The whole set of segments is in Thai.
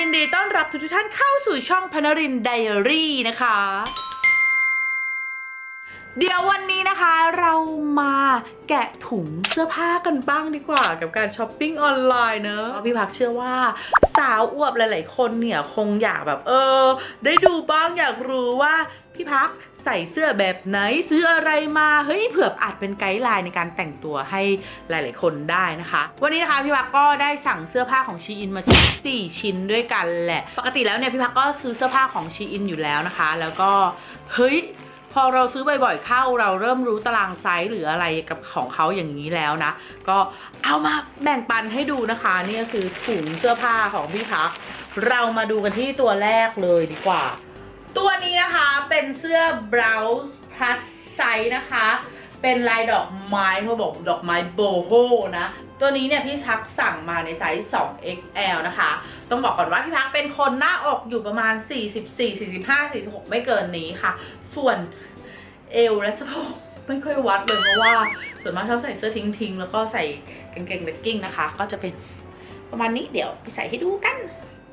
ยินดีต้อนรับทุกท่านเข้าสู่ช่องพนรินไดอารี่นะคะ เดี๋ยววันนี้นะคะเรามาแกะถุงเสื้อผ้ากันบ้างดีกว่า กับการช้อปปิ้งออนไลน์เนอะพี่พักเชื่อว่าสาวอวบหลาย ๆ คนเนี่ยคงอยากแบบเออ ได้ดูบ้างอยากรู้ว่าพี่พัก ใส่เสื้อแบบไหนซื้ออะไรมาเฮ้ยเผื่ออาจเป็นไกด์ไลน์ในการแต่งตัวให้หลาย ๆ คนได้นะคะ วันนี้นะคะพี่พักก็ได้สั่งเสื้อผ้าของชีอินมาถึง4ชิ้นด้วยกันแหละ ปกติแล้วเนี่ยพี่พักก็ซื้อเสื้อผ้าของชีอินอยู่แล้วนะคะ แล้วก็เฮ้ยพอเราซื้อบ่อยๆเข้าเราเริ่มรู้ตารางไซส์หรืออะไรกับของเขาอย่างนี้แล้วนะ ก็เอามาแบ่งปันให้ดูนะคะนี่ก็คือถุงเสื้อผ้าของพี่พัก เรามาดูกันที่ตัวแรกเลยดีกว่า ตัวนี้นะคะเป็นเสื้อบราวส์พลัสไซส์นะคะ เป็นลายดอกไม้เขาบอกดอกไม้โบโฮนะ ตัวนี้เนี่ยพี่พักสั่งมาในไซส์ 2XL นะคะ ต้องบอกก่อนว่าพี่พักเป็นคนหน้าอกอยู่ประมาณ 44 45 46 ไม่เกินนี้ค่ะ ส่วนเอวและสะโพกไม่ค่อยวัดเลยเพราะว่า ส่วนมากชอบใส่เสื้อทิ้งๆ แล้วก็ใส่กางเกงเลกกิ้งนะคะ ก็จะเป็นประมาณนี้เดี๋ยวไปใส่ให้ดูกัน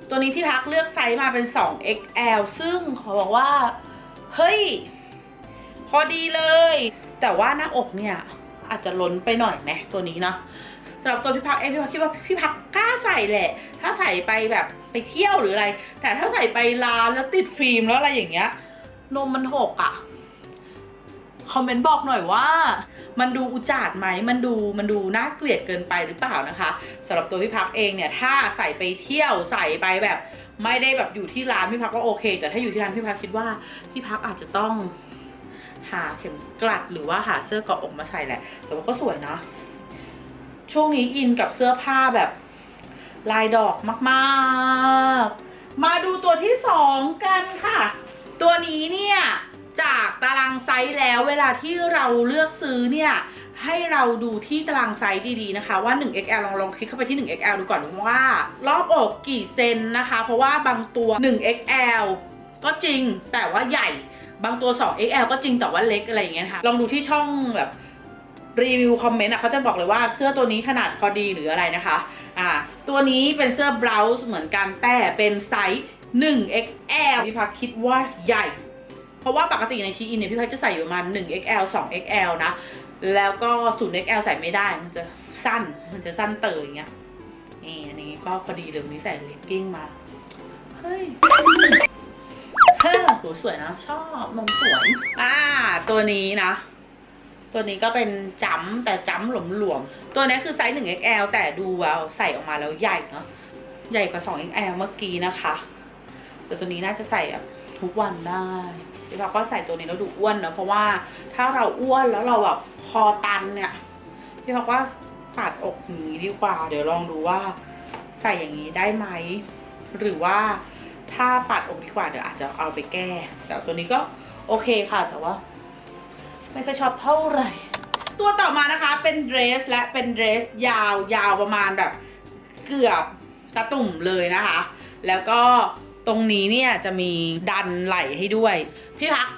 ตัวนี้พี่พักเลือกไซส์มาเป็น 2XL ซึ่งขอบอกว่า เฮ้ย พอดีเลย แต่ว่าหน้าอกเนี่ย อาจจะล้นไปหน่อยไหมตัวนี้เนาะสำหรับตัวพี่พักเองพี่พักคิดว่าพี่พักกล้าใส่แหละ ถ้าใส่ไปแบบไปเที่ยวหรืออะไร แต่ถ้าใส่ไปร้านแล้วติดฟิล์มแล้วอะไรอย่างเงี้ยนมมันหกอะ่ะ คอมเมนต์บอกหน่อยว่า มันดูอุจาดไหมมันดูมันดูน่าเกลียดเกินไปหรือเปล่านะคะสำหรับตัวพี่พักเองเนี่ยถ้าใส่ไปเที่ยวใส่ไปแบบ ไม่ได้แบบอยู่ที่ร้านพี่พักก็โอเค แต่ถ้าอยู่ที่ร้านพี่พักคิดว่าพี่พักอาจจะต้อง หาเข็มกลัดหรือว่าหาเสื้อเกาะอกมาใส่แหละ แต่ว่าก็สวยนะช่วงนี้อินกับเสื้อผ้าแบบลายดอกมากๆ มาดูตัวที่สองกันค่ะ ตัวนี้เนี่ย จากตารางไซส์แล้วเวลาที่เราเลือกซื้อเนี่ยให้เราดูที่ตารางไซส์ดีๆนะคะ ว่า 1XL ลองลองคลิกเข้าไปที่ 1XL ดูก่อนว่ารอบอกกี่เซนนะคะ เพราะว่าบางตัว 1XL ก็จริงแต่ว่าใหญ่ บางตัว 2XL ก็จริงแต่ว่าเล็กอะไรอย่างเงี้ยค่ะ ลองดูที่ช่องแบบรีวิวคอมเมนต์อะเขาจะบอกเลยว่าเสื้อตัวนี้ขนาดพอดีหรืออะไรนะคะอ่าตัวนี้เป็นเสื้อบราวส์เหมือนกันแต่เป็นไซส์ 1XL พี่พักคิดว่าใหญ่ ราะว่าปกติในชีอินเนี่ยพี่พักจะใส่อยู่ประมาณ 1XL 2XL นะ แล้วก็ 0XL ใส่ไม่ได้ มันจะสั้น มันจะสั้นเตยอย่างเงี้ย นี่อันนี้ก็พอดีเลยวันนี้ใส่เลกกิ้งมา เฮ้ยเฮ้สวยนะชอบนมสวย อ่า ตัวนี้นะ ตัวนี้ก็เป็นจ้ำแต่จ้ำหลวมๆ ตัวนี้คือไซส์ 1XL แต่ดูเอาใส่ออกมาแล้วใหญ่เนาะ ใหญ่กว่า 2XL เมื่อกี้นะคะ แต่ตัวนี้น่าจะใส่แบบทุกวันได้ พี่พักก็ใส่ตัวนี้แล้วดูอ้วนเนอะเพราะว่าถ้าเราอ้วนแล้วเราแบบคอตันเนี่ยพี่พักว่าปัดอกอย่างนี้ดีกว่า เดี๋ยวลองดูว่าใส่อย่างนี้ได้ไหมหรือว่าถ้าปัดอกดีกว่าเดี๋ยวอาจจะเอาไปแก้ แต่ตัวนี้ก็โอเคค่ะแต่ว่าไม่ค่อยชอบเท่าไหร่ ตัวต่อมานะคะเป็นเดรสและเป็นเดรสยาวยาวประมาณแบบเกือบตะตุ่มเลยนะคะ แล้วก็ ตรงนี้เนี่ยจะมีดันไหลให้ด้วย พี่พัก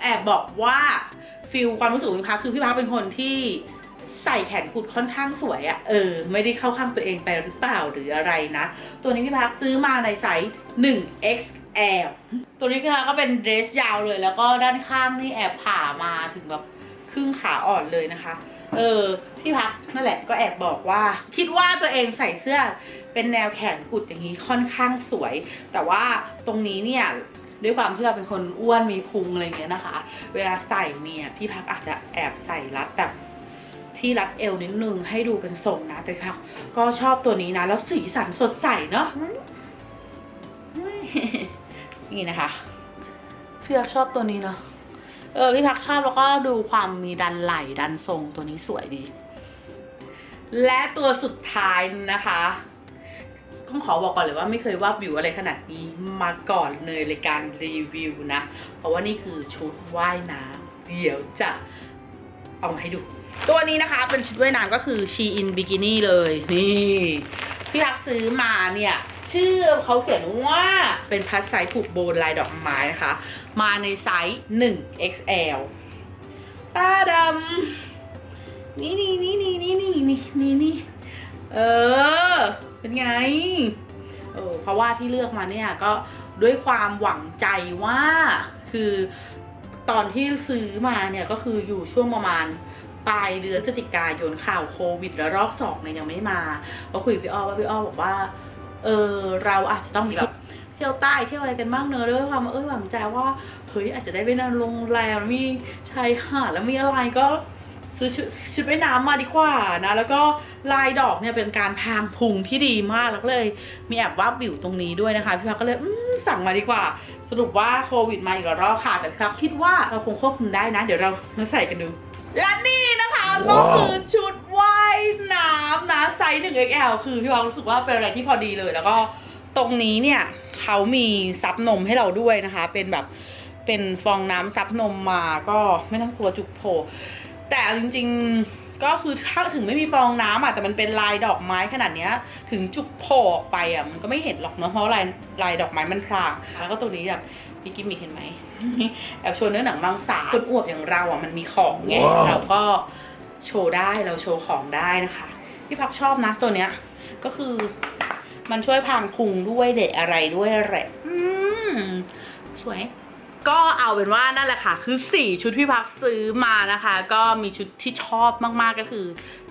แอบบอกว่าฟิลความรู้สึกของพี่พักคือพี่พักเป็นคนที่ใส่แขนกุดค่อนข้างสวยอะเออ ไม่ได้เข้าข้างตัวเองไปหรือเปล่าหรืออะไรนะ ตัวนี้พี่พักซื้อมาในไซส์ 1XL ตัวนี้นะคะก็เป็นเดรสยาวเลย แล้วก็ด้านข้างนี่แอบผ่ามาถึงแบบครึ่งขาอ่อนเลยนะคะ เออพี่พักนั่นแหละก็แอบบอกว่า คิดว่าตัวเองใส่เสื้อเป็นแนวแขนกุดอย่างนี้ค่อนข้างสวย แต่ว่าตรงนี้เนี่ยด้วยความที่เราเป็นคนอ้วนมีพุงอะไรเงี้ยนะคะ เวลาใส่เนี่ยพี่พักอาจจะแอบใส่รัดแบบที่รัดเอวนิดนึงให้ดูเป็นทรงนะแต่พี่พักก็ชอบตัวนี้นะ แล้วสีสันสดใสเนาะนี่นะคะ พี่พักชอบตัวนี้เนาะ เออพี่พักชอบแล้วก็ดูความมีดันไหลดันทรงตัวนี้สวยดี และตัวสุดท้ายนะคะต้องขอบอกก่อนเลยว่าไม่เคยว่าบิวอะไรขนาดนี้มาก่อนเลยในการรีวิวนะ เพราะว่านี่คือชุดว่ายน้ำเดี๋ยวจะเอามาให้ดู ตัวนี้นะคะเป็นชุดว่ายน้ำก็คือ she in bikini เลย นี่ พี่พักซื้อมาเนี่ย ชื่อเขาเขียนว่าเป็นพัสไซส์ผูกโบนลายดอกไม้นะคะ มาในไซส์ 1XL ตาดำนี่นี่นี่นี่นี่นี่นี่นี่นี่เออ เป็นไง เออเพราะว่าที่เลือกมาเนี่ยก็ด้วยความหวังใจว่าคือตอนที่ซื้อมาเนี่ยก็คืออยู่ช่วงประมาณปลายเดือนพฤศจิกายนข่าวโควิด แล้วรอบสองเนี่ยยังไม่มา ก็คุยกับพี่อ้อว่าพี่อ้อบอกว่า เออเราอาจจะต้องมีแบบเที่ยวใต้เที่ยวอะไรกันบ้างเนอะด้วยความว่าเออหวังใจว่าเฮ้ยอาจจะได้ไปนอนโรงแรมมีชายหาดแล้วมีอะไรก็ซื้อชุดชุดว่ายน้ำมาดีกว่านะแล้วก็ลายดอกเนี่ยเป็นการพรางพุงที่ดีมากแล้วก็เลยมีแอบวาบวิวตรงนี้ด้วยนะคะพี่พักก็เลยอืมสั่งมาดีกว่า สรุปว่าโควิดมาอีกแล้วรอบค่ะแต่พี่พักคิดว่าเราคงควบคุมได้นะ เดี๋ยวเรามาใส่กันดูและนี่นะคะก็คือชุดว่ายน้ำนะ ไซส์ 1XL คือพี่พักรู้สึกว่าเป็นอะไรที่พอดีเลย แล้วก็ตรงนี้เนี่ยเขามีซับนมให้เราด้วยนะคะ เป็นแบบเป็นฟองน้ำซับนมมาก็ไม่ต้องกลัวจุกโผล่แต่เอาจริงๆก็คือถ้าถึงไม่มีฟองน้ำอะแต่มันเป็นลายดอกไม้ขนาดเนี้ย ถึงจุกโผล่ออกไปอะมันก็ไม่เห็นหรอกเนอะเพราะลายลายดอกไม้มันพรางแล้วก็ตัวนี้แบบพี่กิมมีเห็นไหมแอบโชว์เนื้อหนังมังสาคนอวบอย่างเราอะมันมีของไงว้าวเราก็โชว์ได้เราโชว์ของได้นะคะ พี่พักชอบนะตัวเนี้ย ก็คือมันช่วยพางพุงด้วยเด็กอะไรด้วยแหละอืมสวย ก็เอาเป็นว่านั่นแหละค่ะ คือ 4 ชุดพี่พักซื้อมานะคะ ก็มีชุดที่ชอบมากๆก็คือ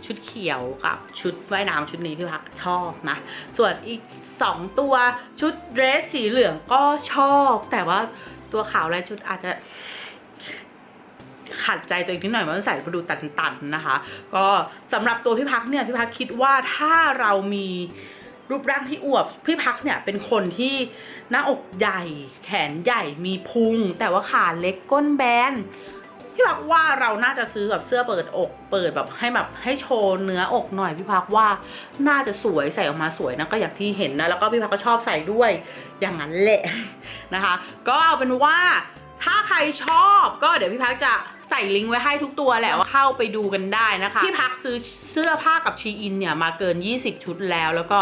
ชุดเขียวกับชุดว่ายน้ำชุดนี้พี่พักชอบนะ ส่วนอีก 2 ตัวชุดเดรสสีเหลืองก็ชอบ แต่ว่าตัวขาวแลายชุดอาจจะ ขัดใจตัวเองนิดหน่อยมันใส่ไปดูตันๆนะคะ ก็สำหรับตัวพี่พักเนี่ยพี่พักคิดว่าถ้าเรามีรูปร่างที่อวบพี่พักเนี่ยเป็นคนที่หน้าอกใหญ่ แขนใหญ่มีพุง แต่ว่าขาเล็กก้นแบนพี่พักว่าเราน่าจะซื้อแบบเสื้อเปิดอก เปิดแบบให้แบบให้โชว์เนื้ออกหน่อยพี่พักว่าน่าจะสวยใส่ออกมาสวยนะก็อย่างที่เห็นนะแล้วก็พี่พักก็ชอบใส่ด้วยอย่างนั้นแหละนะคะ ก็เอาเป็นว่าถ้าใครชอบก็เดี๋ยวพี่พักจะ ใส่ลิงก์ไว้ให้ทุกตัวแหละว่าเข้าไปดูกันได้นะคะพี่พักซื้อเสื้อผ้ากับชีอินเนี่ยมาเกิน 20 ชุดแล้วแล้วก็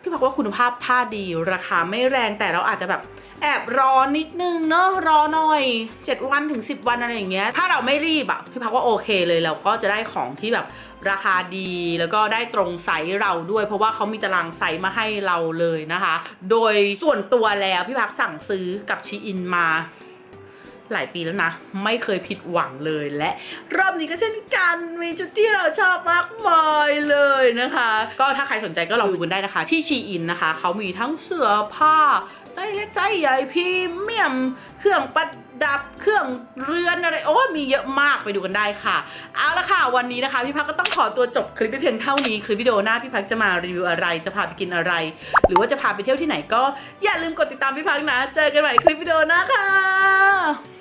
พี่พักว่าคุณภาพผ้าดีราคาไม่แรงแต่เราอาจจะแบบแอบรอนิดนึงเนอะรอหน่อย 7 วันถึง 10 วันอะไรอย่างเงี้ยถ้าเราไม่รีบอะพี่พักว่าโอเคเลยเราก็จะได้ของที่แบบราคาดีแล้วก็ได้ตรงไซส์เราด้วย เพราะว่าเขามีตารางไซส์มาให้เราเลยนะคะ โดยส่วนตัวแล้วพี่พักสั่งซื้อกับชีอินมา หลายปีแล้วนะ ไม่เคยผิดหวังเลยและรอบนี้ก็เช่นกันมีชุดที่เราชอบมากมายเลยนะคะ ก็ถ้าใครสนใจก็ลองดูกันได้นะคะ ที่ชีอินนะคะ เขามีทั้งเสื้อผ้าไซส์เล็กไซส์ใหญ่พรีเมียม เครื่องประดับเครื่องเรือนอะไรโอ้มีเยอะมากไปดูกันได้ค่ะ เอาละค่ะ วันนี้นะคะพี่พักก็ต้องขอตัวจบคลิปไปเพียงเท่านี้คลิปวิดีโอหน้าพี่พักจะมารีวิวอะไรจะพาไปกินอะไร หรือว่าจะพาไปเที่ยวที่ไหนก็อย่าลืมกดติดตามพี่พักนะ เจอกันใหม่คลิปวิดีโอหน้าค่ะ